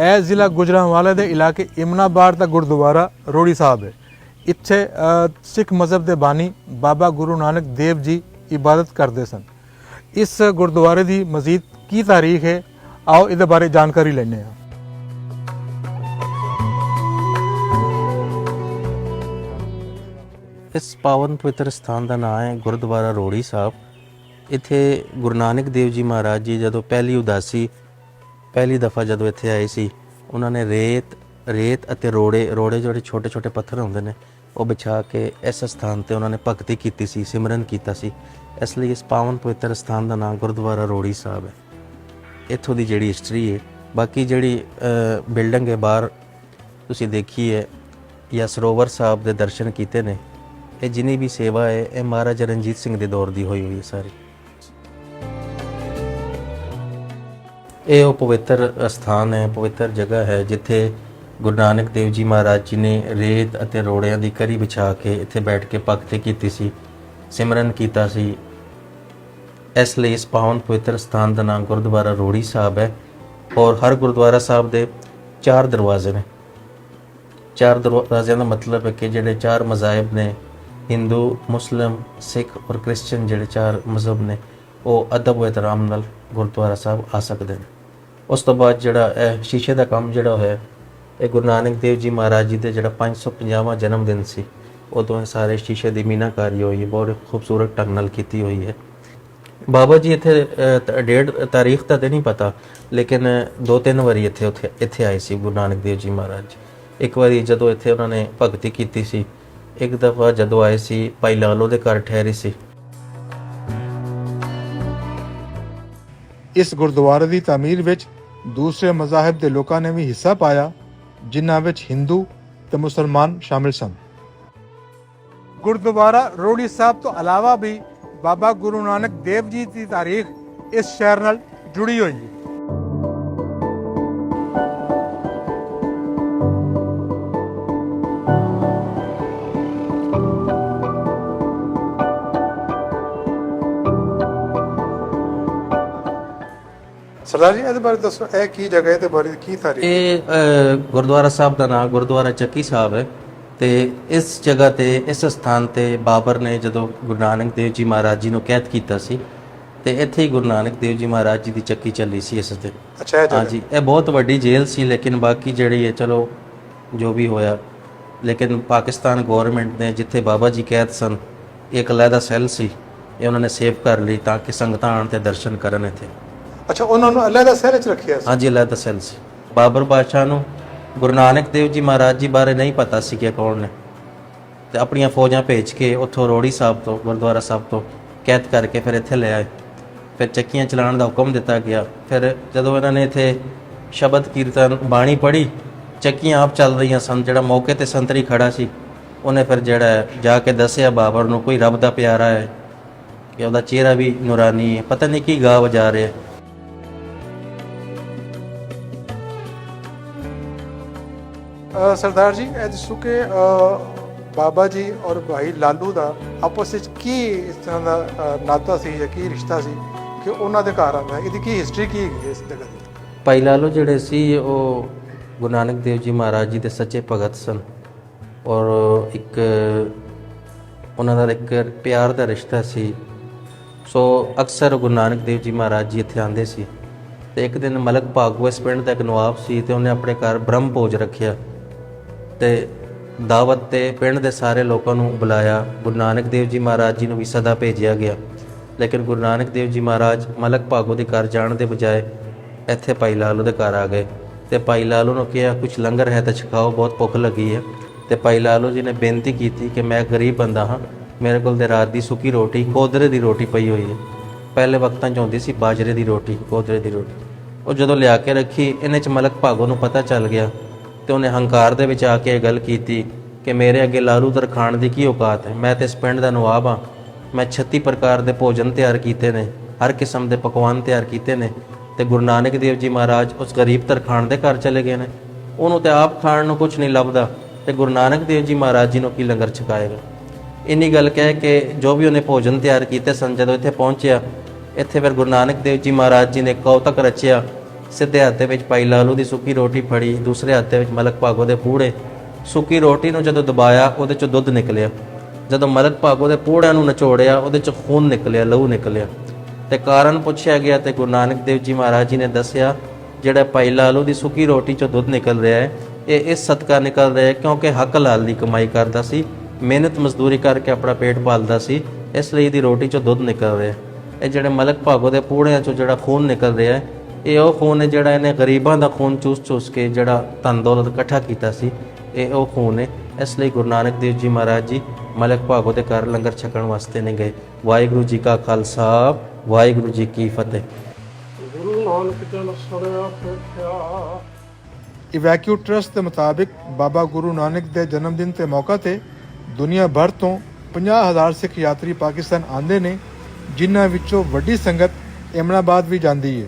ਇਹ ਜ਼ਿਲ੍ਹਾ ਗੁਜਰਾਂਵਾਲਾ ਦੇ ਇਲਾਕੇ ਇਮਨਾਬਾਦ ਦਾ ਗੁਰਦੁਆਰਾ ਰੋੜੀ ਸਾਹਿਬ ਹੈ। ਇੱਥੇ ਸਿੱਖ ਮਜ਼ਹਬ ਦੇ ਬਾਨੀ ਬਾਬਾ ਗੁਰੂ ਨਾਨਕ ਦੇਵ ਜੀ ਇਬਾਦਤ ਕਰਦੇ ਸਨ। ਇਸ ਗੁਰਦੁਆਰੇ ਦੀ ਮਜ਼ੀਦ ਕੀ ਤਾਰੀਖ ਹੈ? ਆਓ ਇਹਦੇ ਬਾਰੇ ਜਾਣਕਾਰੀ ਲੈਣੇ ਹਾਂ। ਇਸ ਪਾਵਨ ਪਵਿੱਤਰ ਸਥਾਨ ਦਾ ਨਾਮ ਹੈ ਗੁਰਦੁਆਰਾ ਰੋੜੀ ਸਾਹਿਬ। ਇੱਥੇ ਗੁਰੂ ਨਾਨਕ ਦੇਵ ਜੀ ਮਹਾਰਾਜ ਜੀ ਜਦੋਂ ਪਹਿਲੀ ਉਦਾਸੀ ਪਹਿਲੀ ਦਫਾ ਜਦੋਂ ਇੱਥੇ ਆਏ ਸੀ, ਉਹਨਾਂ ਨੇ ਰੇਤ ਰੇਤ ਅਤੇ ਰੋੜੇ ਰੋੜੇ ਜਿਹੜੇ ਛੋਟੇ ਛੋਟੇ ਪੱਥਰ ਹੁੰਦੇ ਨੇ, ਉਹ ਵਿਛਾ ਕੇ ਇਸ ਸਥਾਨ ਤੇ ਉਹਨਾਂ ਨੇ ਭਗਤੀ ਕੀਤੀ ਸੀ, ਸਿਮਰਨ ਕੀਤਾ ਸੀ। ਇਸ ਲਈ ਇਸ ਪਾਵਨ ਪਵਿੱਤਰ ਸਥਾਨ ਦਾ ਨਾਮ ਗੁਰਦੁਆਰਾ ਰੋੜੀ ਸਾਹਿਬ ਹੈ। ਇੱਥੋਂ ਦੀ ਜਿਹੜੀ ਹਿਸਟਰੀ ਹੈ, ਬਾਕੀ ਜਿਹੜੀ ਬਿਲਡਿੰਗ ਹੈ ਬਾਹਰ, ਤੁਸੀਂ ਦੇਖੀ ਹੈ ਜਾਂ ਸਰੋਵਰ ਸਾਹਿਬ ਦੇ ਦਰਸ਼ਨ ਕੀਤੇ ਨੇ, ਇਹ ਜਿੰਨੀ ਵੀ ਸੇਵਾ ਹੈ, ਇਹ ਮਹਾਰਾਜਾ ਰਣਜੀਤ ਸਿੰਘ ਦੇ ਦੌਰ ਦੀ ਹੋਈ ਹੋਈ ਹੈ ਸਾਰੀ। ਇਹ ਉਹ ਪਵਿੱਤਰ ਸਥਾਨ ਹੈ, ਪਵਿੱਤਰ ਜਗ੍ਹਾ ਹੈ, ਜਿੱਥੇ ਗੁਰੂ ਨਾਨਕ ਦੇਵ ਜੀ ਮਹਾਰਾਜ ਜੀ ਨੇ ਰੇਤ ਅਤੇ ਰੋੜਿਆਂ ਦੀ ਕਰੀ ਵਿਛਾ ਕੇ ਇੱਥੇ ਬੈਠ ਕੇ ਭਗਤੀ ਕੀਤੀ ਸੀ, ਸਿਮਰਨ ਕੀਤਾ ਸੀ। ਇਸ ਲਈ ਇਸ ਪਾਵਨ ਪਵਿੱਤਰ ਸਥਾਨ ਦਾ ਨਾਮ ਗੁਰਦੁਆਰਾ ਰੋੜੀ ਸਾਹਿਬ ਹੈ ਔਰ ਹਰ ਗੁਰਦੁਆਰਾ ਸਾਹਿਬ ਦੇ ਚਾਰ ਦਰਵਾਜ਼ੇ ਨੇ। ਚਾਰ ਦਰਵਾਜ਼ਿਆਂ ਦਾ ਮਤਲਬ ਹੈ ਕਿ ਜਿਹੜੇ ਚਾਰ ਮਜ਼ਾਹਬ ਨੇ, ਹਿੰਦੂ, ਮੁਸਲਮ, ਸਿੱਖ ਔਰ ਕ੍ਰਿਸਚੀਅਨ ਜਿਹੜੇ ਚਾਰ ਮਜ਼ਹਬ ਨੇ, ਉਹ ਅਦਬ ਤੇ ਆਰਾਮ ਨਾਲ ਗੁਰਦੁਆਰਾ ਸਾਹਿਬ ਆ ਸਕਦੇ ਨੇ। ਉਸ ਤੋਂ ਬਾਅਦ ਜਿਹੜਾ ਇਹ ਸ਼ੀਸ਼ੇ ਦਾ ਕੰਮ ਜਿਹੜਾ ਹੋਇਆ ਇਹ ਗੁਰੂ ਨਾਨਕ ਦੇਵ ਜੀ ਮਹਾਰਾਜ ਜੀ ਦੇ ਜਿਹੜਾ 550ਵਾਂ ਜਨਮ ਦਿਨ ਸੀ ਉਦੋਂ ਇਹ ਸਾਰੇ ਸ਼ੀਸ਼ੇ ਦੀ ਮੀਨਾਕਾਰੀ ਹੋਈ ਹੈ ਬਹੁਤ ਖੂਬਸੂਰਤ ਢੰਗ ਨਾਲ ਕੀਤੀ ਹੋਈ ਹੈ। ਬਾਬਾ ਜੀ ਇੱਥੇ ਅ, ਤਾਰੀਖ ਤਾਂ ਤੇ ਨਹੀਂ ਪਤਾ ਲੇਕਿਨ ਦੋ ਤਿੰਨ ਵਾਰੀ ਇੱਥੇ ਉੱਥੇ ਇੱਥੇ ਆਏ ਸੀ ਗੁਰੂ ਨਾਨਕ ਦੇਵ ਜੀ ਮਹਾਰਾਜ ਇੱਕ ਵਾਰੀ ਜਦੋਂ ਇੱਥੇ ਉਹਨਾਂ ਨੇ ਭਗਤੀ ਕੀਤੀ ਸੀ ਇੱਕ ਦਫਾ ਜਦੋਂ ਆਏ ਸੀ ਭਾਈ ਲਾਲੋ ਦੇ ਘਰ ਠਹਿਰੇ ਸੀ। ਇਸ ਗੁਰਦੁਆਰੇ ਦੀ ਤਾਮੀਰ ਵਿੱਚ ਦੂਸਰੇ ਮਜ਼ਾਹਬ ਦੇ ਲੋਕਾਂ ਨੇ ਵੀ ਹਿੱਸਾ ਪਾਇਆ, ਜਿਨ੍ਹਾਂ ਵਿੱਚ ਹਿੰਦੂ ਤੇ ਮੁਸਲਮਾਨ ਸ਼ਾਮਿਲ ਸਨ। ਗੁਰਦੁਆਰਾ ਰੋੜੀ ਸਾਹਿਬ ਤੋਂ ਇਲਾਵਾ ਵੀ ਬਾਬਾ ਗੁਰੂ ਨਾਨਕ ਦੇਵ ਜੀ ਦੀ ਤਾਰੀਖ ਇਸ ਸ਼ਹਿਰ ਨਾਲ ਜੁੜੀ ਹੋਈ ਹੈ। ਸਰਦਾਰ ਜੀ ਇਹਦੇ ਬਾਰੇ ਦੱਸੋ ਇਹ ਕੀ ਜਗ੍ਹਾ ਹੈ ਤੇ ਬਾਰੇ ਕੀ ਤਾਰੀਖ ਇਹ ਅ, ਗੁਰਦੁਆਰਾ ਸਾਹਿਬ ਦਾ ਨਾਮ ਗੁਰਦੁਆਰਾ ਚੱਕੀ ਸਾਹਿਬ ਹੈ ਤੇ ਇਸ ਜਗ੍ਹਾ ਤੇ ਇਸ ਸਥਾਨ ਤੇ ਬਾਬਰ ਨੇ ਜਦੋਂ ਗੁਰੂ ਨਾਨਕ ਦੇਵ ਜੀ ਮਹਾਰਾਜ ਜੀ ਨੂੰ ਕੈਦ ਕੀਤਾ ਸੀ ਤੇ ਇੱਥੇ ਹੀ ਗੁਰੂ ਨਾਨਕ ਦੇਵ ਜੀ ਮਹਾਰਾਜ ਜੀ ਦੀ ਚੱਕੀ ਚੱਲੀ ਸੀ ਇਸ ਦਿਨ। ਅੱਛਾ ਇਹ ਜਗ੍ਹਾ ਹਾਂਜੀ ਇਹ ਬਹੁਤ ਵੱਡੀ ਜੇਲ੍ਹ ਸੀ ਲੇਕਿਨ ਬਾਕੀ ਜਿਹੜੀ ਹੈ ਚਲੋ ਜੋ ਵੀ ਹੋਇਆ ਲੇਕਿਨ ਪਾਕਿਸਤਾਨ ਗਵਰਨਮੈਂਟ ਨੇ ਜਿੱਥੇ ਬਾਬਾ ਜੀ ਕੈਦ ਸਨ ਇੱਕ ਅਲੱਗਾ ਸੈੱਲ ਸੀ ਇਹ ਉਹਨਾਂ ਨੇ ਸੇਵ ਕਰ ਲਈ ਤਾਂ ਕਿ ਸੰਗਤਾਂ ਆਣ ਤੇ ਦਰਸ਼ਨ ਕਰਨ ਇੱਥੇ। ਅੱਛਾ, ਉਹਨਾਂ ਨੂੰ ਅੱਲਾਹ ਦਾ ਸਹਿਰ ਰੱਖਿਆ ਸੀ? ਹਾਂਜੀ, ਅਲੱਗਾ ਸੈੱਲ ਸੀ। ਬਾਬਰ ਬਾਦਸ਼ਾਹ ਨੂੰ ਗੁਰੂ ਨਾਨਕ ਦੇਵ ਜੀ ਮਹਾਰਾਜ ਜੀ ਬਾਰੇ ਨਹੀਂ ਪਤਾ ਸੀ ਕਿ ਕੌਣ ਨੇ। ਤੇ ਆਪਣੀਆਂ ਫੌਜਾਂ ਭੇਜ ਕੇ ਉੱਥੋਂ ਰੋੜੀ ਸਾਹਿਬ ਤੋਂ, ਗੁਰਦੁਆਰਾ ਸਾਹਿਬ ਤੋਂ ਕੈਦ ਕਰਕੇ ਫਿਰ ਇੱਥੇ ਲੈ ਆਏ। ਫਿਰ ਚੱਕੀਆਂ ਚਲਾਉਣ ਦਾ ਹੁਕਮ ਦਿੱਤਾ ਗਿਆ। ਫਿਰ ਜਦੋਂ ਇਹਨਾਂ ਨੇ ਇੱਥੇ ਸ਼ਬਦ ਕੀਰਤਨ, ਬਾਣੀ ਪੜ੍ਹੀ, ਚੱਕੀਆਂ ਆਪ ਚੱਲ ਰਹੀਆਂ ਸਨ। ਜਿਹੜਾ ਮੌਕੇ ਤੇ ਸੰਤਰੀ ਖੜਾ ਸੀ, ਉਹਨੇ ਫਿਰ ਜਿਹੜਾ ਜਾ ਕੇ ਦੱਸਿਆ ਬਾਬਰ ਨੂੰ, ਕੋਈ ਰੱਬ ਦਾ ਪਿਆਰਾ ਹੈ, ਕਿ ਉਹਦਾ ਚਿਹਰਾ ਵੀ ਨੂਰਾਨੀ ਹੈ। ਪਤਾ ਨਹੀਂ ਕੀ ਗਾ ਵਜਾ ਰਿਹਾ। ਸਰਦਾਰ ਜੀ, ਇਹ ਦੱਸੋ ਕਿ ਬਾਬਾ ਜੀ ਔਰ ਭਾਈ ਲਾਲੂ ਦਾ ਆਪਸ ਵਿੱਚ ਕੀ ਇਸ ਤਰ੍ਹਾਂ ਦਾ ਨਾਤਾ ਸੀ ਜਾਂ ਕੀ ਰਿਸ਼ਤਾ ਸੀ ਕਿ ਉਹਨਾਂ ਦੇ ਘਰ ਆਉਂਦਾ? ਇਹਦੀ ਕੀ ਹਿਸਟਰੀ ਕੀ ਹੈ ਇਸ ਜਗ੍ਹਾ ਦੀ? ਭਾਈ ਲਾਲੂ ਜਿਹੜੇ ਸੀ, ਉਹ ਗੁਰੂ ਨਾਨਕ ਦੇਵ ਜੀ ਮਹਾਰਾਜ ਜੀ ਦੇ ਸੱਚੇ ਭਗਤ ਸਨ ਔਰ ਇੱਕ ਉਹਨਾਂ ਦਾ ਇੱਕ ਪਿਆਰ ਦਾ ਰਿਸ਼ਤਾ ਸੀ। ਸੋ ਅਕਸਰ ਗੁਰੂ ਨਾਨਕ ਦੇਵ ਜੀ ਮਹਾਰਾਜ ਜੀ ਇੱਥੇ ਆਉਂਦੇ ਸੀ ਤੇ ਇੱਕ ਦਿਨ ਮਲਕ ਭਾਗਵਤ ਇਸ ਪਿੰਡ ਦਾ ਇੱਕ ਨਵਾਬ ਸੀ ਤੇ ਉਹਨੇ ਆਪਣੇ ਘਰ ਬ੍ਰਹਮ ਭੋਜ ਰੱਖਿਆ। ਤੇ ਦਾਵਤ ਤੇ ਪਿੰਡ ਦੇ ਸਾਰੇ ਲੋਕਾਂ ਨੂੰ ਬੁਲਾਇਆ। ਗੁਰੂ ਨਾਨਕ ਦੇਵ ਜੀ ਮਹਾਰਾਜ ਜੀ ਨੂੰ ਵੀ ਸਦਾ ਭੇਜਿਆ ਗਿਆ। ਲੇਕਿਨ ਗੁਰੂ ਨਾਨਕ ਦੇਵ ਜੀ ਮਹਾਰਾਜ ਮਲਕ ਭਾਗੋ ਦੇ ਘਰ ਜਾਣ ਦੇ ਬਜਾਏ ਇੱਥੇ ਭਾਈ ਲਾਲੂ ਦੇ ਘਰ ਆ ਗਏ। ਤੇ ਭਾਈ ਲਾਲੂ ਨੂੰ ਕਿਹਾ ਕੁਝ ਲੰਗਰ ਹੈ ਤਾਂ ਛਕਾਓ, ਬਹੁਤ ਭੁੱਖ ਲੱਗੀ ਹੈ। ਤੇ ਭਾਈ ਲਾਲੂ ਜੀ ਨੇ ਬੇਨਤੀ ਕੀਤੀ ਕਿ ਮੈਂ ਗਰੀਬ ਬੰਦਾ ਹਾਂ। ਮੇਰੇ ਕੋਲ ਤੇ ਰਾਤ ਦੀ ਸੁੱਕੀ ਰੋਟੀ ਕੋਦਰੇ ਦੀ ਰੋਟੀ ਪਈ ਹੋਈ ਹੈ। ਪਹਿਲੇ ਵਕਤਾਂ 'ਚ ਹੁੰਦੀ ਸੀ ਬਾਜਰੇ ਦੀ ਰੋਟੀ ਕੋਦਰੇ ਦੀ ਰੋਟੀ। ਉਹ ਜਦੋਂ ਲਿਆ ਕੇ ਰੱਖੀ, ਇਹਨੇ ਚ ਮਲਕ ਭਾਗੋ ਨੂੰ ਪਤਾ ਚੱਲ ਗਿਆ ਤੇ ਉਹਨੇ ਹੰਕਾਰ ਦੇ ਵਿੱਚ ਆ ਕੇ ਇਹ ਗੱਲ ਕੀਤੀ ਕਿ ਮੇਰੇ ਅੱਗੇ ਲਾਲੂ ਤਰਖਾਣ ਦੀ ਕੀ ਔਕਾਤ ਹੈ? ਮੈਂ ਤੇ ਇਸ ਪਿੰਡ ਦਾ ਨਵਾਬ ਹਾਂ। ਮੈਂ 36 ਪ੍ਰਕਾਰ ਦੇ ਭੋਜਨ ਤਿਆਰ ਕੀਤੇ ਨੇ, ਹਰ ਕਿਸਮ ਦੇ ਪਕਵਾਨ ਤਿਆਰ ਕੀਤੇ ਨੇ ਤੇ ਗੁਰੂ ਨਾਨਕ ਦੇਵ ਜੀ ਮਹਾਰਾਜ ਉਸ ਗਰੀਬ ਤਰਖਾਣ ਦੇ ਘਰ ਚਲੇ ਗਏ ਨੇ। ਉਹਨੂੰ ਤੇ ਆਪ ਖਾਣ ਨੂੰ ਕੁਝ ਨਹੀਂ ਲੱਭਦਾ ਤੇ ਗੁਰੂ ਨਾਨਕ ਦੇਵ ਜੀ ਮਹਾਰਾਜ ਜੀ ਨੂੰ ਕੀ ਲੰਗਰ ਛਕਾਏਗਾ? ਇੰਨੀ ਗੱਲ ਕਹਿ ਕੇ ਜੋ ਵੀ ਉਹਨੇ ਭੋਜਨ ਤਿਆਰ ਕੀਤੇ ਸਨ, ਜਦੋਂ ਇੱਥੇ ਪਹੁੰਚਿਆ, ਇੱਥੇ ਫਿਰ ਗੁਰੂ ਨਾਨਕ ਦੇਵ ਜੀ ਮਹਾਰਾਜ ਜੀ ਨੇ ਕੌਤਕ ਰਚਿਆ। ਸਿੱਧੇ ਹੱਥ ਦੇ ਵਿੱਚ ਪਾਈ ਲਾਲੂ ਦੀ ਸੁੱਕੀ ਰੋਟੀ ਫੜੀ, ਦੂਸਰੇ ਹੱਥ ਦੇ ਵਿੱਚ ਮਲਕ ਭਾਗੋ ਦੇ ਪੂੜੇ। ਸੁੱਕੀ ਰੋਟੀ ਨੂੰ ਜਦੋਂ ਦਬਾਇਆ, ਉਹਦੇ ਚੋਂ ਦੁੱਧ ਨਿਕਲਿਆ। ਜਦੋਂ ਮਲਕ ਭਾਗੋ ਦੇ ਪੂੜਿਆਂ ਨੂੰ ਨਚੋੜਿਆ, ਉਹਦੇ ਚੋਂ ਖੂਨ ਨਿਕਲਿਆ, ਲਹੂ ਨਿਕਲਿਆ। ਤੇ ਕਾਰਨ ਪੁੱਛਿਆ ਗਿਆ ਤੇ ਗੁਰੂ ਨਾਨਕ ਦੇਵ ਜੀ ਮਹਾਰਾਜ ਜੀ ਨੇ ਦੱਸਿਆ, ਜਿਹੜਾ ਪਾਈ ਲਾਲੂ ਦੀ ਸੁੱਕੀ ਰੋਟੀ ਚੋਂ ਦੁੱਧ ਨਿਕਲ ਰਿਹਾ ਹੈ, ਇਹ ਇਸ ਸਦਕਾ ਨਿਕਲ ਰਿਹਾ ਹੈ ਕਿਉਂਕਿ ਹੱਕ ਲਾਲ ਦੀ ਕਮਾਈ ਕਰਦਾ ਸੀ, ਮਿਹਨਤ ਮਜ਼ਦੂਰੀ ਕਰਕੇ ਆਪਣਾ ਪੇਟ ਪਾਲਦਾ ਸੀ, ਇਸ ਲਈ ਦੀ ਰੋਟੀ ਚੋਂ ਦੁੱਧ ਨਿਕਲ ਰਿਹਾ ਹੈ। ਇਹ ਜਿਹੜੇ ਮਲਕ ਭਾਗੋ ਦੇ ਪੂੜਿਆਂ ਚੋਂ ਜਿਹੜਾ ਖੂਨ ਨਿਕਲ ਰਿਹਾ ਹੈ ਇਹ ਉਹ ਖੂਨ ਹੈ ਜਿਹੜਾ ਇਹਨੇ ਗਰੀਬਾਂ ਦਾ ਖੂਨ ਚੂਸ ਚੂਸ ਕੇ ਜਿਹੜਾ ਧਨ ਦੌਲਤ ਇਕੱਠਾ ਕੀਤਾ ਸੀ। ਇਹ ਉਹ ਖੂਨ ਹੈ। ਇਸ ਲਈ ਗੁਰੂ ਨਾਨਕ ਦੇਵ ਜੀ ਮਹਾਰਾਜ ਜੀ ਮਲਕ ਭਾਗੋ ਦੇ ਘਰ ਲੰਗਰ ਛਕਣ ਵਾਸਤੇ ਨੇ ਗਏ। ਵਾਹਿਗੁਰੂ ਜੀ ਕਾ ਖਾਲਸਾ ਵਾਹਿਗੁਰੂ ਜੀ ਕੀ ਫਤਿਹ। ਗੁਰੂ ਨਾਨਕ ਜਨ ਸੜਿਆ ਪੁੱਛਿਆ ਇਵੈਕਿਊ ਟਰਸਟ ਦੇ ਮੁਤਾਬਿਕ ਬਾਬਾ ਗੁਰੂ ਨਾਨਕ ਦੇ ਜਨਮ ਦਿਨ ਤੇ ਮੌਕਾ ਤੇ ਦੁਨੀਆ ਭਰ ਤੋਂ 50000 ਸਿੱਖ ਯਾਤਰੀ ਪਾਕਿਸਤਾਨ ਆਉਂਦੇ ਨੇ ਜਿਨ੍ਹਾਂ ਵਿੱਚੋਂ ਵੱਡੀ ਸੰਗਤ ਇਮਨਾਬਾਦ ਵੀ ਜਾਂਦੀ ਹੈ।